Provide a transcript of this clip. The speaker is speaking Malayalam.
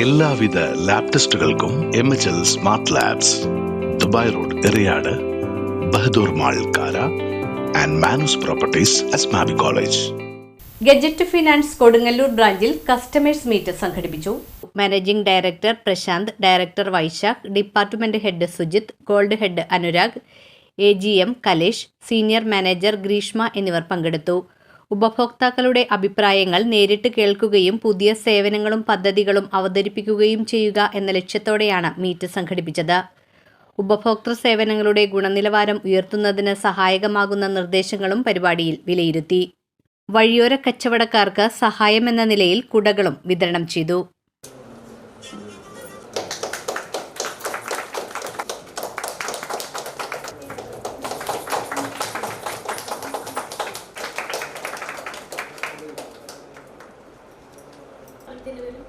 എല്ലാവിധ lab ടെസ്റ്റുകൾക്കും M H L smart labs Dubai road Eriyad Bahadur mall Kara and Manoos properties Asmabi college gadget finance Kodungallur ബ്രാഞ്ചിൽ കസ്റ്റമേഴ്സ് മീറ്റ് സംഘടിപ്പിച്ചു. Managing director Prashanth director Vaishakh department head Sujith gold head Anurag A G M Kalesh senior manager Greeshma എന്നിവർ പങ്കെടുത്തു. ഉപഭോക്താക്കളുടെ അഭിപ്രായങ്ങൾ നേരിട്ട് കേൾക്കുകയും പുതിയ സേവനങ്ങളും പദ്ധതികളും അവതരിപ്പിക്കുകയും ചെയ്യുക എന്ന ലക്ഷ്യത്തോടെയാണ് മീറ്റ് സംഘടിപ്പിച്ചത്. ഉപഭോക്തൃ സേവനങ്ങളുടെ ഗുണനിലവാരം ഉയർത്തുന്നതിന് സഹായകമാകുന്ന നിർദ്ദേശങ്ങളും പരിപാടിയിൽ വിലയിരുത്തി. വഴിയോര കച്ചവടക്കാർക്ക് സഹായമെന്ന നിലയിൽ കുടകളും വിതരണം ചെയ്തു. ഇതിന് ഒരു